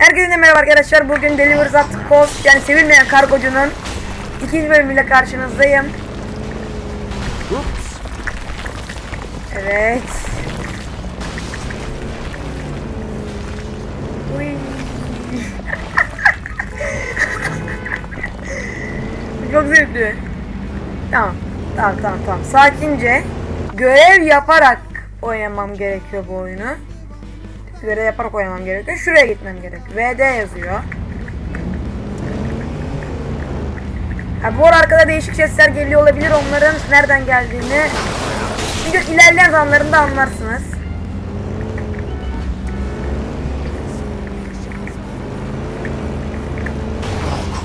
Herkese merhaba arkadaşlar. Bugün Deliver's at Coast yani sevilmeyen kargocunun ikinci bölümüyle karşınızdayım. Evet. Çok zevkli. Tamam. Tamam tamam tamam. Sakince görev yaparak oynamam gerekiyor bu oyunu. Görev yaparak oynamam gerekiyor. Şuraya gitmem gerek. VD yazıyor. Ha, bu arkada değişik sesler geliyor olabilir. Onların nereden geldiğini video ilerleyen zamanlarında anlarsınız.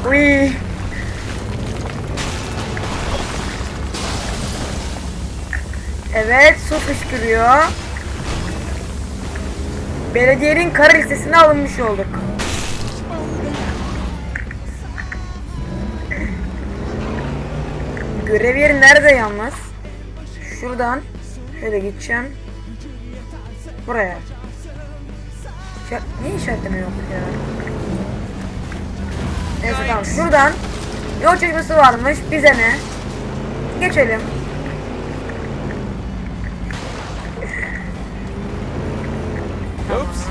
Uy. Evet, su fışkırıyor. Belediyenin kara listesine alınmış olduk. Görev yeri nerede yalnız? Şuradan şöyle gideceğim. Buraya. İşaret, niye işaretleme yok ya? Neyse tamam şuradan yol çekmesi varmış bize ne? Geçelim. Oops.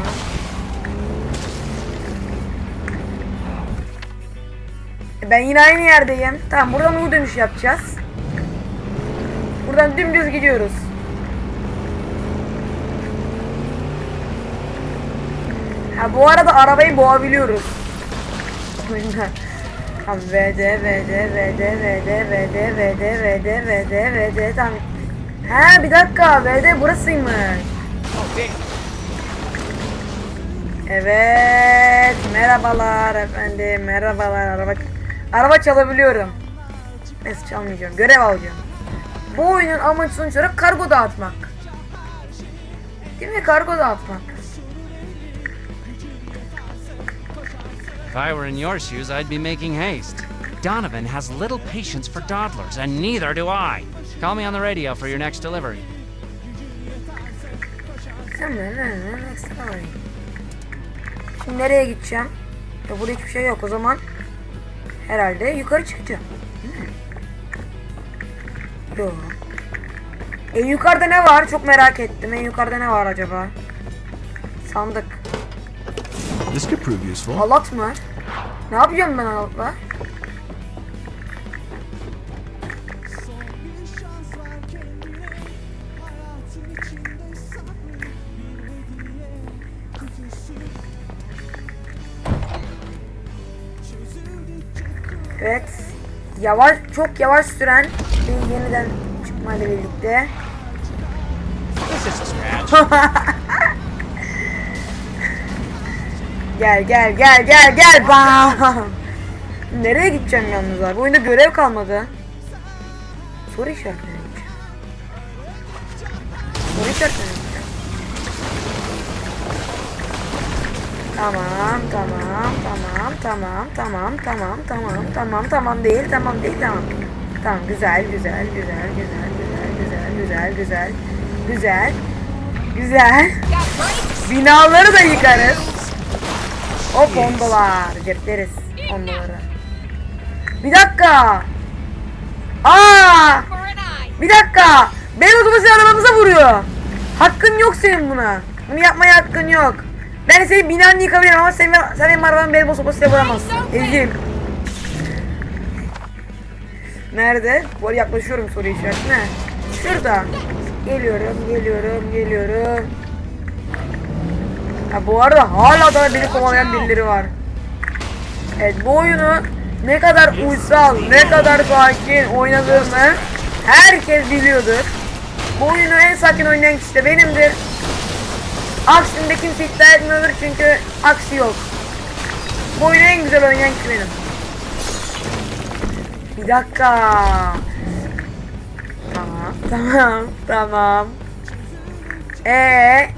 E, Ben yine aynı yerdeyim. Tamam buradan U dönüş yapacağız. Buradan dümdüz gidiyoruz. Ha bu arada arabayı boğabiliyoruz. Tamam VD VD VD VD VD VD VD VD VD tamam. Ha bir dakika VD burasıymış. Oh. Evet, merhabalar efendim, merhabalar. Araba, araba çalabiliyorum. Neyse çalmayacağım, görev alacağım. Bu oyunun amacı sonuç olarak kargo dağıtmak. Değil mi? Kargo dağıtmak. If I were in your shoes, I'd be making haste. Donovan has little patience for dawdlers, and neither do I. Call me on the radio for your next delivery. Ne ne next story. Şimdi nereye gideceğim? Ya burada hiçbir şey yok o zaman. Herhalde yukarı çıkacağım. Yok. En yukarıda ne var? Çok merak ettim. En yukarıda ne var acaba? Sandık. This could prove useful. Halat mı? Ne yapacağım ben halatla? Yavaş, çok yavaş süren bir yeniden çıkmayla birlikte. Gel gel gel gel gel bam. Nereye gideceğim yalnız abi? Oyunda görev kalmadı. Soru gideceğim. Soru işaretlerine Tamam tamam tamam tamam tamam tamam tamam tamam tamam değil tamam değil tamam. Tamam güzel güzel güzel güzel güzel güzel güzel güzel güzel güzel binaları da yıkarız. Hop ondalar. Cepleriz ondaları. Bir dakika. Aa! Bir dakika. Benim otobüsü arabamıza vuruyor. Hakkın yok senin buna. Bunu yapmaya hakkın yok. Ben senin binanı yıkabilirim ama sen, sen benim arabamı benim otobüsüne vuramazsın. Ezil. Nerede? Bu arada yaklaşıyorum soru işaretine. Şurada. Geliyorum, geliyorum, geliyorum. Ha, bu arada hala da beni kovalayan birileri var. Evet bu oyunu ne kadar uysal, ne kadar sakin oynadığımı herkes biliyordur. Bu oyunu en sakin oynayan kişi de benimdir. Aksinde kimse iddia etmiyordur çünkü aksi yok. Bu oyunu en güzel oynayan kişi benim. Bir dakika. Tamam, tamam, tamam. Ee,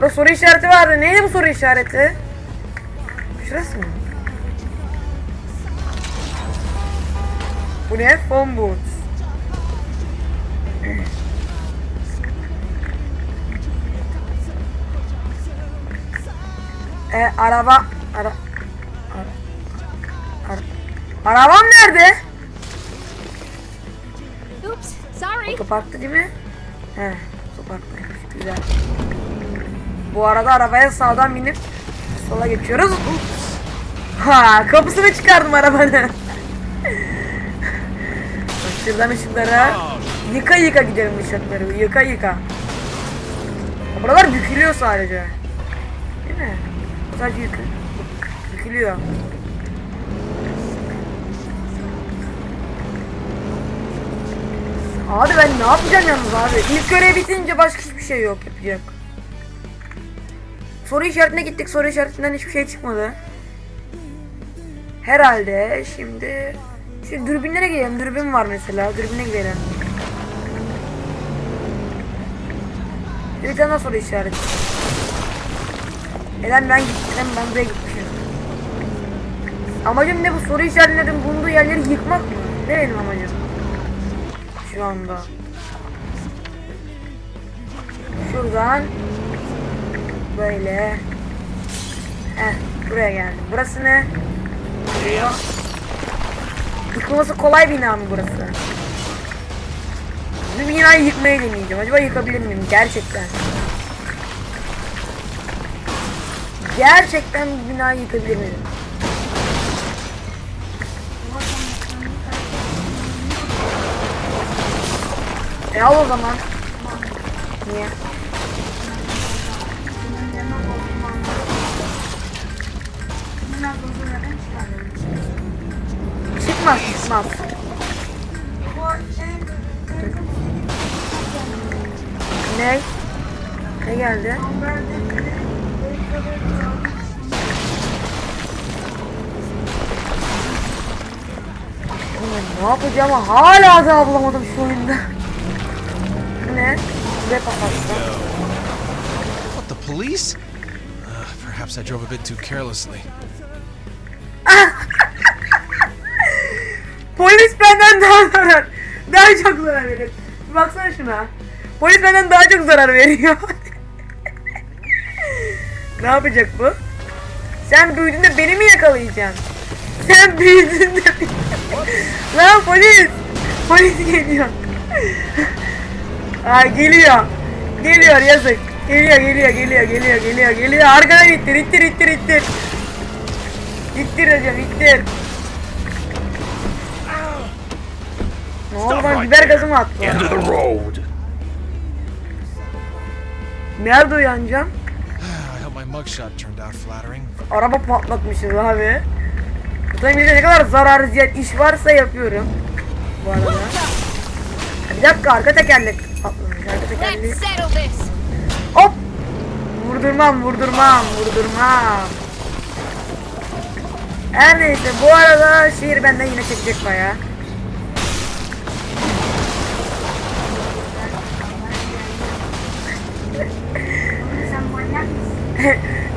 Burada soru işareti vardı. Neydi bu soru işareti? Şurası mı? Bu ne? Phone booth. E, araba Ara... Ara... Ara... Arabam nerede? Oops, sorry. Otoparkta değil mi? He, otoparktaymış. Güzel. Bu arada arabaya sağdan binip sola geçiyoruz. Ha, kapısını çıkardım arabanın. Şuradan ışıklara yıka yıka gidelim ışıkları. Yıka yıka. Buralar bükülüyor sadece. Değil mi? Sadece yıkı. Bükülüyor. Abi ben ne yapacağım yalnız abi? İlk görev bitince başka hiçbir şey yok yapacak. Soru işaretine gittik. Soru işaretinden hiçbir şey çıkmadı. Herhalde şimdi şu dürbünlere gidelim. Dürbün var mesela. Dürbüne gidelim. Bir tane soru işareti. Neden ben gittim? Ben buraya gitmişim? Amacım ne bu soru işaretlerinin bulunduğu yerleri yıkmak mı? Ne benim amacım? Şu anda. Şuradan böyle. Heh, buraya geldim. Burası ne? Buraya. Yıkılması kolay bina mı burası? Bu binayı yıkmaya deneyeceğim. Acaba yıkabilir miyim? Gerçekten. Gerçekten bu binayı yıkabilir miyim? E al o zaman. Niye? Çıkmaz çıkmaz. Ne? Ne geldi? Oğlum ne yapacağım hala da bulamadım şu oyunda. Ne? Buraya kapattı. What, the police? Uh, perhaps I drove a bit too carelessly. Polis benden daha zarar. Daha çok zarar verir. Baksana şuna. Polis benden daha çok zarar veriyor. ne yapacak bu? Sen büyüdün de beni mi yakalayacaksın? Sen büyüdün de Lan polis! Polis geliyor. Aa geliyor. Geliyor yazık. Geliyor geliyor geliyor geliyor geliyor geliyor. Arkadan ittir ittir ittir ittir. İttir hocam ittir. Ne oldu lan biber gazı mı attı? Nerede uyanacağım? Araba patlatmışız abi. Bize ne kadar zarar ziyan iş varsa yapıyorum. Bu arada. Bir dakika arka tekerlek patlamış. Arka this. Hop! Vurdurmam, vurdurmam, vurdurmam. Her neyse bu arada şehir benden yine çekecek baya.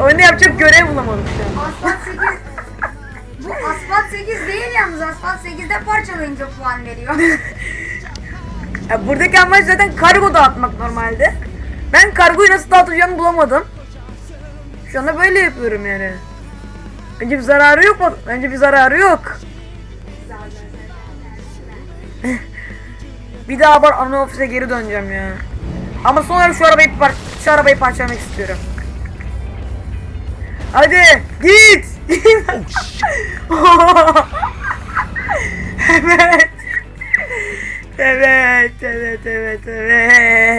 Oyunda yapacak görev bulamadım şu an. Asfalt 8 Bu asfalt 8 değil yalnız asfalt 8'de parçalayınca puan veriyor. Ya buradaki amaç zaten kargo dağıtmak normalde. Ben kargoyu nasıl dağıtacağımı bulamadım. Şu anda böyle yapıyorum yani. Bence bir zararı yok mu? Bence bir zararı yok. bir daha var ana ofise geri döneceğim ya. Ama sonra şu arabayı par şu arabayı parçalamak istiyorum. Hadi git. evet. Evet, evet, evet, evet.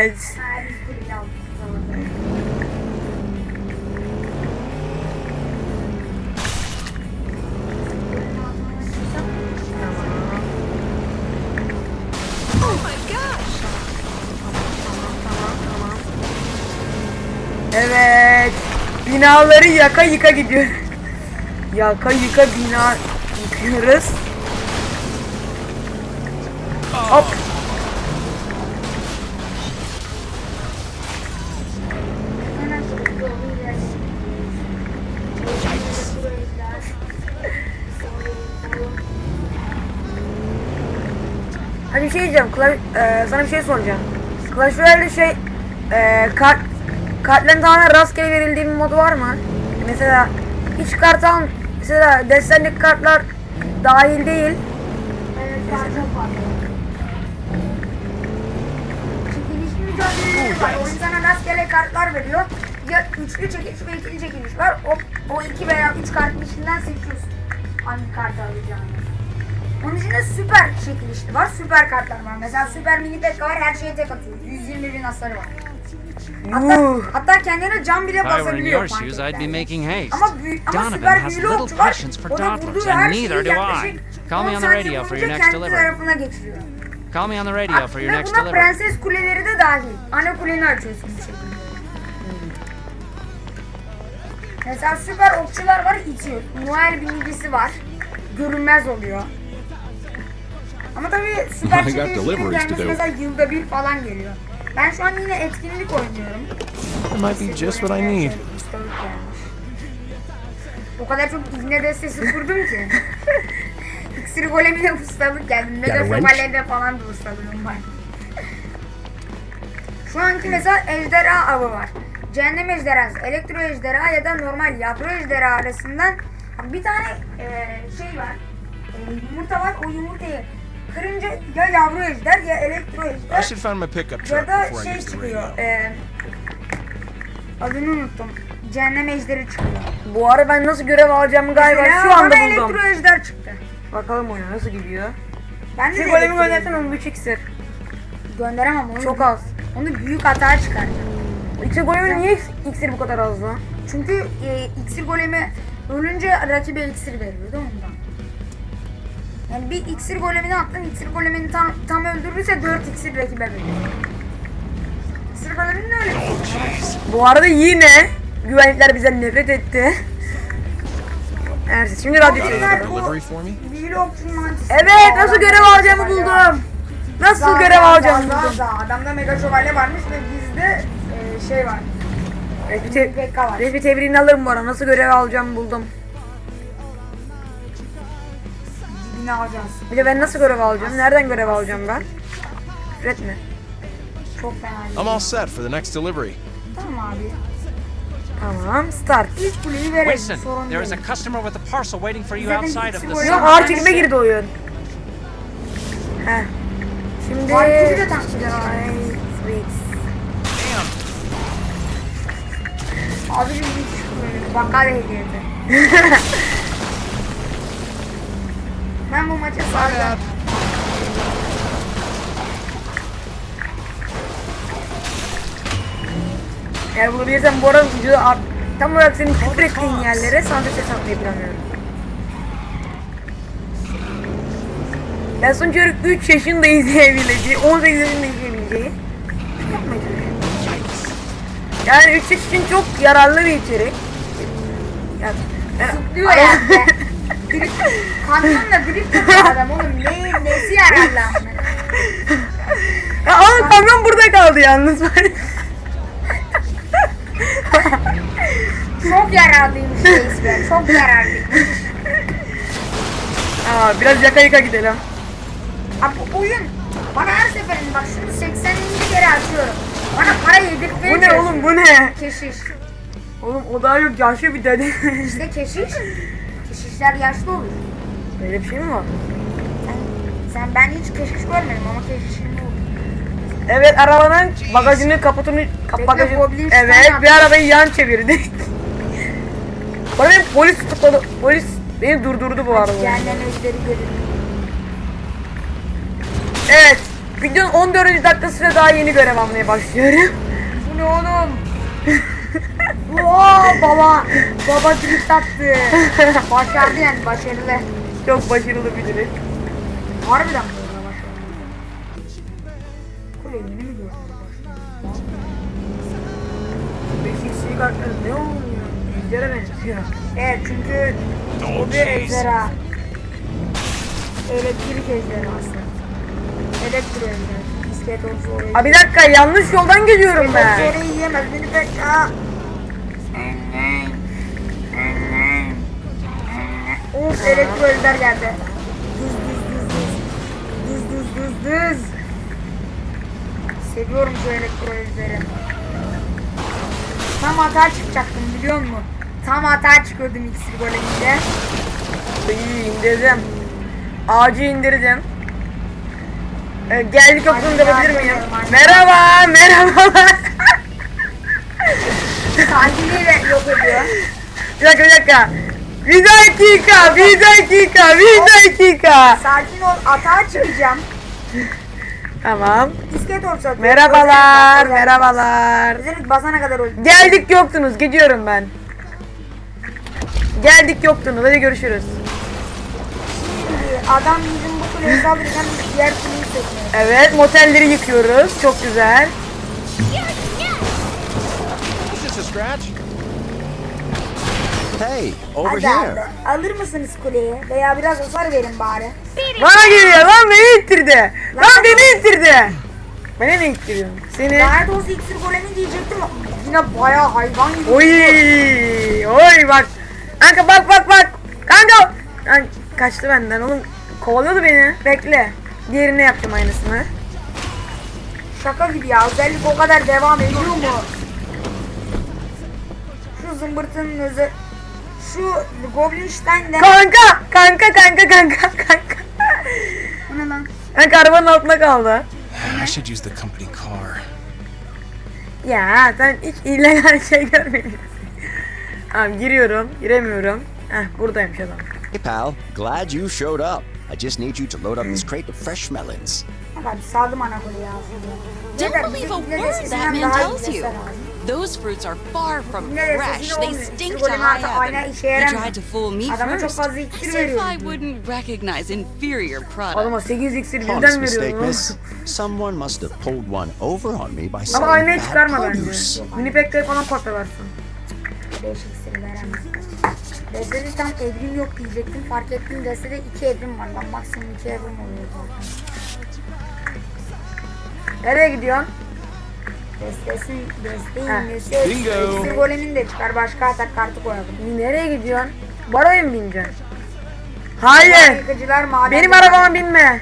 Binaları yaka yıka gidiyor. Yaka yıka bina yıkıyoruz. Hop. Hadi bir şey diyeceğim. Clash, e, sana bir şey soracağım. Clash Royale'de şey e, kart kartların tamamen rastgele verildiği bir modu var mı? Mesela iç kart al. Mesela desenli kartlar dahil değil. Evet, daha çok fazla. Çekilişli mücadeleleri var. Rastgele kartlar veriyor. Ya üçlü çekiliş ve ikili çekiliş var. O, o iki veya üç kartın içinden seçiyorsun. Hangi kartı alacağını. Onun içinde süper çekilişli var. Süper kartlar var. Mesela süper mini tek var. Her şeye tek atıyor. 120 bin hasarı var. Hatta, hatta kendine cam bile If I were in basabiliyor your shoes, I'd be pankeklerde. making haste. Ama, büyük, ama Donovan süper has büyülü little okçu var. patience for O da toddlers, vurduğu and her neither şeyi do I. yaklaşık Call me 10 on the saniye radio for boyunca your next kendi delivery. tarafına geçiriyor. Call me on the radio for your Ve next buna delivery. prenses kuleleri de dahil. Ana kuleni açıyorsun bu şekilde. Mesela süper okçular var itiyor. Noel binicisi var. Görünmez oluyor. Ama tabii süper çekilişlerin gelmesi mesela yılda bir falan geliyor. Ben şu an yine etkinlik oynuyorum. That might be just what I need. O kadar çok iğne destesi kurdum ki. İksir golemine ustalık geldi. Mega Got a wrench? şövalyede falan da ustalığım var. Şu anki mesela ejderha avı var. Cehennem ejderhası, elektro ejderha ya da normal yavru ejderha arasından bir tane e, şey var. E, yumurta var. O yumurtayı kırınca ya yavru ejder ya elektro I ejder should find my pickup ya truck da before I şey use the çıkıyor. radio. E, adını unuttum. Cehennem ejderi çıkıyor. Bu ara ben nasıl görev alacağımı galiba Mesela şu anda bana buldum. elektro ejder çıktı. Bakalım oyuna nasıl gidiyor. Ben de de golemi elektro göndersen ejder- onu 3 iksir. Gönderemem onu. Çok az. Onu büyük hata çıkaracağım. İksir golemi niye iks- iksir bu kadar az lan? Çünkü e, iksir golemi ölünce rakibe iksir veriyor da ondan. Yani bir iksir golemini attın, iksir golemini tam, tam öldürürse 4 iksir rakibe veriyor. İksir goleminin öyle bir şey. Bu arada yine güvenlikler bizden nefret etti. Ersin şimdi radyo mantisi. Evet nasıl görev alacağımı buldum. Nasıl görev alacağımı buldum. Adamda mega şövalye varmış ve bizde e, şey var. Resmi, te resmi tebriğini alırım bu ara. Nasıl görev alacağımı buldum. Alacağız. Bir de ben nasıl görev alacağım? Nereden görev alacağım ben? Küfür etme. Çok fena. I'm all set for the next delivery. Tamam abi. Tamam start. İlk kuleyi verelim. Winston, Sorun there is değil. a customer with a parcel waiting for you Zaten outside of ikisi the var. Yok ağır çekime girdi oyun. Heh. Şimdi... Ay, sweet. Abi bir müthiş kullanıyor. Bakkal hediyesi. ben bu maça saracağım. Eğer bulabilirsem bu arada videoda ab- tam olarak senin küfür ettiğin yerlere sandık ses atmayı planlıyorum. Ben sonuç olarak 3 yaşında izleyebileceği, 18 yaşında izleyebileceği yapmaya çalışıyorum. Yani 3 yaş için çok yararlı bir içerik. Ya, yani, Drift, kamyonla drift yapıyor adam oğlum. Neyin nesi yararlı amına? ya kamyon burada kaldı yalnız. Çok yararlıymış reis be. Çok yararlıymış. Aa, biraz yaka yaka gidelim. Abi bu oyun bana her seferinde bak şunu 80. kere açıyorum. Bana para yedirtmeye Bu ne oğlum bu ne? Keşiş. Oğlum o daha yok yaşlı bir dede. İşte keşiş. Keşişler yaşlı olur. Böyle bir şey mi var? Sen, sen ben hiç keşiş görmedim ama keşişin olur. Evet arabanın bagajını kaputunu kap Bekle, bagajı Goblin evet bir arabayı yan çevirdik. Bana benim polis tutukladı. Polis beni durdurdu bu arada. Cehennem ejderi gelir. Evet. Videonun 14. dakikasıyla daha yeni görev almaya başlıyorum. Bu ne oğlum? Oo baba. Baba drift attı. Başardı yani başarılı. Çok başarılı bir direkt. Harbiden böyle başarılı. Kule yeni mi gördün? Beşiktaş'ın kartları ne oluyor? Ejder'e benziyor. Evet çünkü o bir ejderha. Elektrik ejderhası. Elektro ejderhası. Aa bir dakika yanlış yoldan gidiyorum ben. Orayı yiyemez beni pek. Aa. Of elektro ejder geldi. Düz düz düz düz. Düz düz düz düz. Seviyorum şu elektro ejderi. Tam hata çıkacaktım biliyor musun? tam hata çıkıyordum iksir goleminde. İyi indirdim. Ağacı indirdim. Ee, geldik da yapabilir miyim? Merhaba, merhabalar. Sakinliğiyle yok ediyor. bir dakika, bir dakika. Bir dakika, bir dakika, bir dakika. Sakin ol hata çıkacağım. Tamam. İskelet olacak. Merhabalar, merhabalar. Özellik basana kadar öldü. Geldik yoktunuz, gidiyorum ben. Geldik yoktunuz, hadi görüşürüz. Adam bizim bu kuleye saldırırken diğer kuleyi sökmüyor. Evet, motelleri yıkıyoruz. Çok güzel. A scratch? Hey, over Hadi here. abi. Alır mısınız kuleyi? Veya biraz hasar verin bari. Bana geliyor lan beni ittirdi. Lan beni ittirdi. Beni ne ittiriyorsun? Seni. Lanet olsun iksir golemi diyecektim. Yine bayağı hayvan gibi. Oy, oy bak. Kanka bak bak bak. Kanka. Lan kaçtı benden oğlum. Kovalıyordu beni. Bekle. Diğerine yapacağım aynısını. Şaka gibi ya. Özellik o kadar devam ediyor mu? Şu zımbırtının özü... Şu Goblinstein'den... Kanka, kanka, kanka, kanka, kanka. Bu ne lan? Kanka arabanın altında kaldı. I should use the company car. Ya sen hiç illegal şey görmedin. Tamam giriyorum, giremiyorum. Heh buradaymış adam. Hey, pal. Glad you showed up. I just need you to load up this crate of fresh melons. Don't believe a word that man tells you. Those fruits are far from fresh. They stink to high heaven. yaramıyor. tried to fool me first. As if. I wouldn't recognize inferior products. 8 iksir Honest birden mistake, miss. Someone must have pulled one over on me by Ama selling bad çıkarma produce. bence. Minipekleri falan kopyalarsın. Beş iksiri. Destede tam evrim yok diyecektim. Fark ettim destede iki evrim var. Lan maksimum iki evrim oluyor zaten. Nereye gidiyorsun? Destesin, desteğin nesi? Bingo. İksir golemin de çıkar. Başka atak kartı koyalım. Nereye gidiyorsun? Baroya mı bineceksin? Hayır. yıkıcılar maden. Benim arabama binme.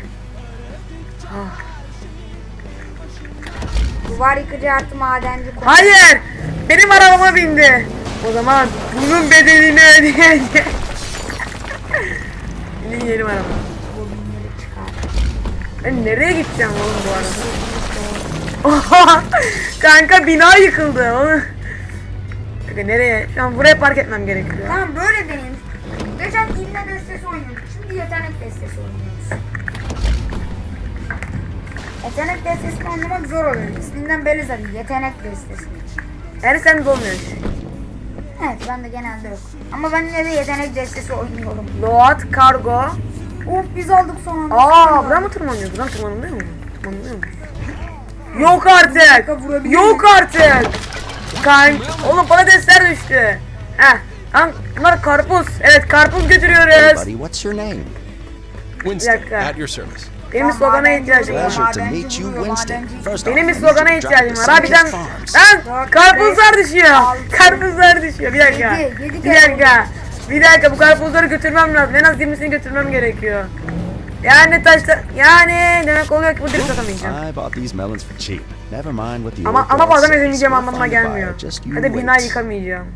Duvar yıkıcı artı madenci koy. Hayır. Benim arabama bindi. O zaman bunun bedelini ödeyeceğim. Şimdi yerim araba. Çıkar. Ben nereye gideceğim oğlum bu arada? Oha! Kanka bina yıkıldı. Kanka nereye? Şu an buraya park etmem gerekiyor. Tamam böyle deneyim. Geçen ilme destesi oynuyorduk. Şimdi yetenek destesi oynuyoruz. Yetenek destesini oynamak zor oluyor. İsminden belli zaten. Yetenek destesi. Yani sen de olmuyor. Evet ben de genelde yok. Ama ben yine de yetenek destesi oynuyorum. Load, kargo. Of biz aldık son anda. Aa, buradan mı tırmanıyor? Buradan tırmanılıyor mu? Tırmanılıyor mu? Yok artık. Yok artık. Kan, oğlum patatesler düştü. Heh. Lan bunlar karpuz. Evet karpuz götürüyoruz. buddy, what's your name? Winston, at your service. Benim bir slogana ihtiyacım var. Benim slogana ihtiyacım var. Harbiden lan karpuzlar düşüyor. Karpuzlar düşüyor. Bir dakika. Bir dakika. Bir dakika bu karpuzları götürmem lazım. En az 20'sini götürmem gerekiyor. Yani taşta yani demek oluyor ki bu direkt satamayacağım. I bought these melons for cheap. Never mind what the Ama ama bu adam ezemeyeceğim anlamına gelmiyor. Hadi bina yıkamayacağım.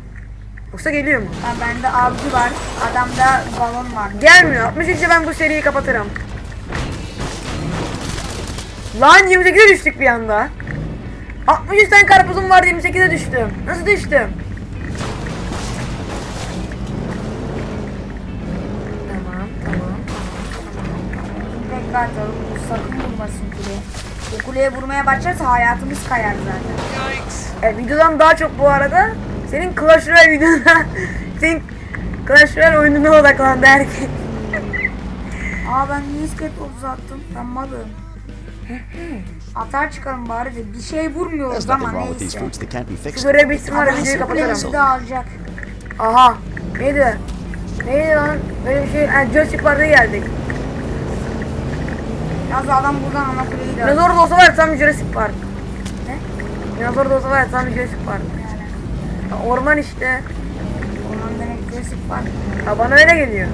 Yoksa geliyor mu? Ha, bende avcı var. Adamda balon var. Gelmiyor. 63'e ben bu seriyi kapatırım. Lan 28'e düştük bir anda. 63 tane karpuzum vardı 28'e düştüm. Nasıl düştüm? Atalım. Sakın vurmasın kuleye. Bu kuleye vurmaya başlarsa hayatımız kayar zaten. E, videodan daha çok bu arada senin Clash Royale videona senin Clash Royale oyununa odaklandı herkes. Aa ben niye iskelet uzattım? Ben malım. Atar çıkalım bari de bir şey There's vurmuyoruz nothing ama wrong with these neyse. fruits. They can't be fixed. görev bitsin videoyu kapatırım. de alacak. Aha. Neydi? Neydi lan? Böyle bir şey. Ha, Jurassic Park'a geldik. Yalnız adam buradan ana kuleyi de. Dinozor da olsa var ya tam bir Jurassic Park. Ne? Dinozor da olsa var ya tam bir Jurassic Park. Ha, Orman işte. Ondan demek Jurassic Park. Ha, bana öyle geliyor.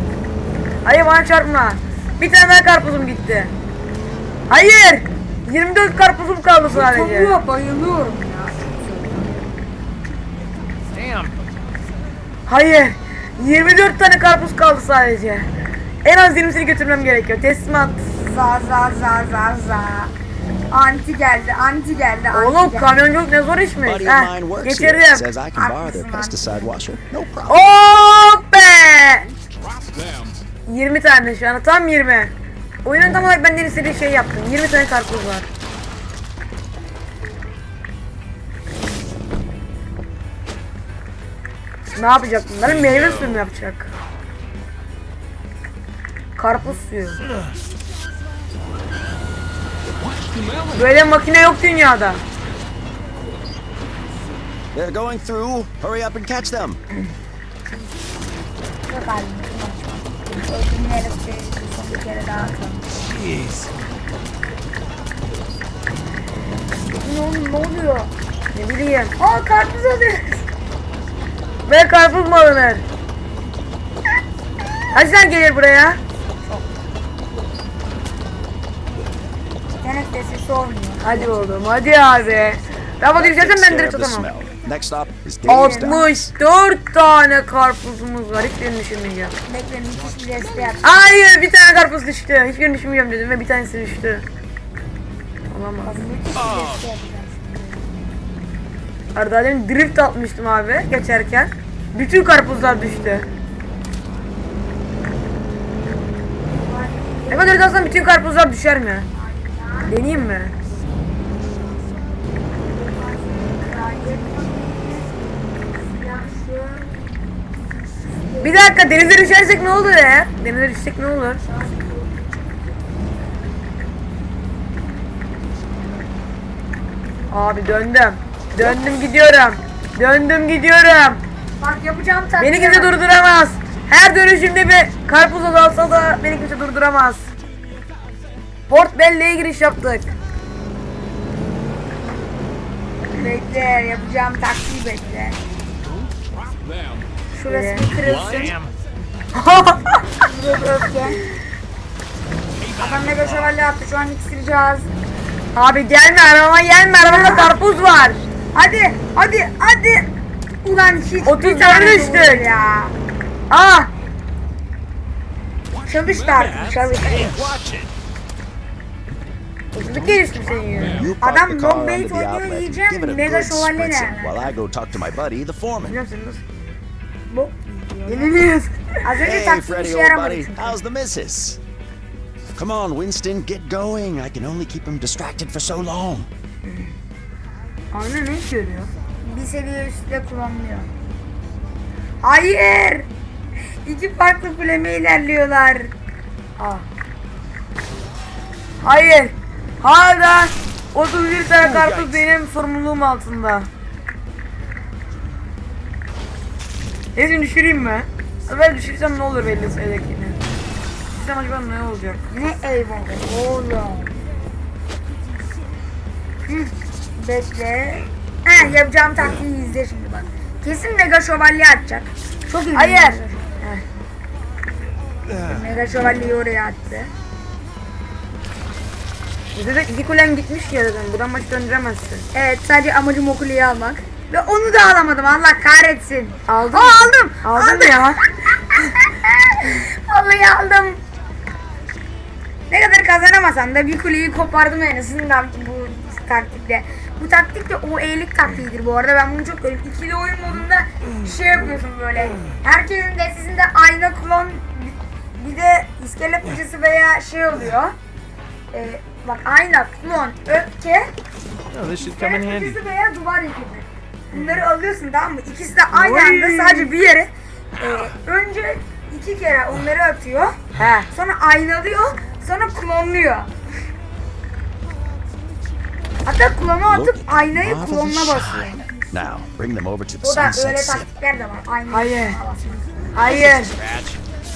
Hayır bana çarpma. Bir tane daha karpuzum gitti. Hayır. 24 karpuzum kaldı sadece. Tanıyor bayılıyorum ya. Hayır. 24 tane karpuz kaldı sadece. En az 20'sini götürmem gerekiyor. Teslimat. Za za za za za. Anti geldi, anti geldi, anti Oğlum geldi. kamyonculuk ne zor işmiş. Buddy of mine Heh, works here. getirdim. Says I can borrow their Haklısın lan. pesticide washer. No problem. Hop be! 20 tane şu an tam 20. Oyunun tam olarak benden istediği şeyi yaptım. 20 tane karpuz var. Ne yapacak bunlar? Meyve suyu mu yapacak? Karpuz suyu. Böyle makine yok dünyada. They're going through. Hurry up and catch them. Jeez. Ne ne oluyor? Ne bileyim. Aa karpuz alıyor. Ve karpuz mu alınır? Hadi sen gelir buraya. Sesi. Hadi oğlum hadi abi. Ben bunu izlersem ben direkt Dock. 64 tane karpuzumuz var. Hiçbirini düşünmeyeceğim. Bekleyin müthiş bir deste yap. Hayır bir tane karpuz düştü. Hiçbirini düşünmeyeceğim dedim ve bir tanesi düştü. Olamaz. Arada demin drift atmıştım abi geçerken. Bütün karpuzlar düştü. Ne kadar hızlı bütün karpuzlar düşer mi? Deneyeyim mi? Bir dakika denize düşersek ne olur ya? Denize düşsek ne olur? Abi döndüm. Döndüm gidiyorum. Döndüm gidiyorum. Bak yapacağım taktiğe Beni kimse durduramaz. Her dönüşümde bir karpuz azalsa da beni kimse durduramaz. Port Belle'ye giriş yaptık. Bekle yapacağım taktiği bekle. Şurası bir kırılsın. Adam mega şövalye attı şu an iksireceğiz. Abi gelme arabama gelme arabamda karpuz var. Hadi hadi hadi. Ulan hiç 30 bir tane düştük. ya. Ah Çalış da artık çalış. 32 düştüm senin yüzünden. You park Adam the car long the oynuyor, yiyeceğim, give it a mega good şövalye spritzing nerede? while I go talk to my buddy, the foreman. Biliyorum seni nasıl? Bu. Yeniliyoruz. Az önce Freddy, işe old yaramadı how's the missus? Come on, Winston, get going. I can only keep him distracted for so long. Aynen ne görüyor? Bir seviye üstte kullanılıyor. Hayır. İki farklı kuleme ilerliyorlar. Ah. Hayır. Hala 31 tane karpuz benim sorumluluğum altında. Hepsini düşüreyim mi? Ben düşürsem ne olur belli sayıdakini. Düşürsem acaba ne olacak? Ne eyvallah oğlum. Hı, Bekle. Heh, yapacağım taktiği izle şimdi bak. Kesin mega şövalye atacak. Çok iyi. Hayır. Mega şövalyeyi oraya attı. De iki kulem gitmiş ya zaten. Buradan maç döndüremezsin. Evet sadece amacım o kuleyi almak. Ve onu da alamadım Allah kahretsin. Aldın Aa, mı? aldım. Aldın mı ya? Vallahi aldım. Ne kadar kazanamasam da bir kuleyi kopardım en azından bu taktikle. Bu taktik de o eğilik taktiğidir bu arada ben bunu çok görüyorum. İkili oyun modunda şey yapıyorsun böyle. Herkesin destesinde aynı klon bir de iskelet fıçısı veya şey oluyor. Ee, bak ayna, klon, öfke, this should come in iskelet handy. fıçısı veya duvar yıkımı. Bunları alıyorsun tamam mı? İkisi de aynı anda sadece bir yere e, önce iki kere onları atıyor. He. Sonra aynalıyor. Sonra klonluyor. Hatta klonu atıp aynayı marvelous klonuna basıyor. shine. Now, bring them over to the O da sunset öyle city. taktikler de var. Aynayı Hayır. Hayır.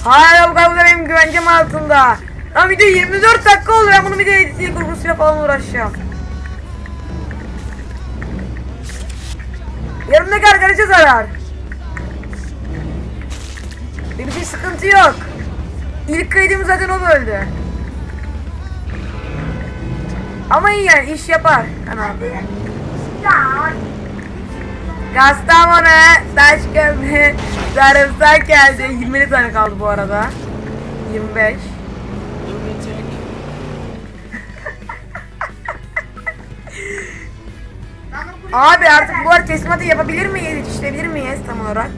Hala bu karpuzlar benim güvencem altında. Lan video 24 dakika oldu ben bunu bir de editli kurgusuyla falan uğraşacağım. Yanımdaki arkadaşa zarar. Benim için sıkıntı yok. İlk kaydımı zaten o böldü. Ama iyi yani iş yapar. Ana. Ya Kastamonu, Taşköprü, Sarımsak geldi. 20 tane kaldı bu arada. 25. Abi artık bu arada teslimatı yapabilir miyiz? Yetiştirebilir miyiz tam olarak?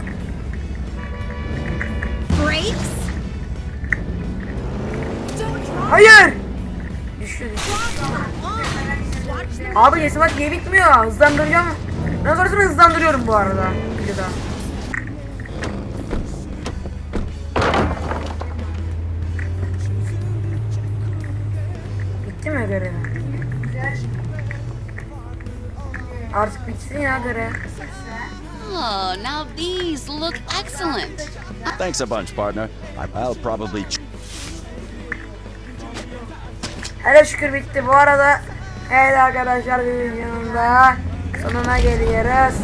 Brakes? Hayır! Düştü düştü. Abi teslimat niye bitmiyor? Hızlandıracağım. Ben sonrasını hızlandırıyorum bu arada. Bir daha. Bitti mi görev? Artık bitsin ya görev. Oh, now these look excellent. Thanks a bunch, partner. I'll probably Hele şükür bitti. Bu arada evet arkadaşlar bir videonun da sonuna geliyoruz.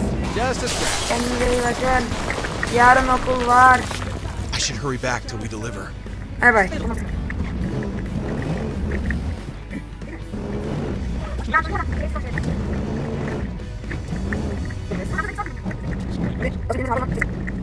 Kendinize iyi bakın. Yarın okul var. I should hurry back till we deliver. Bay bay. 我这你查了。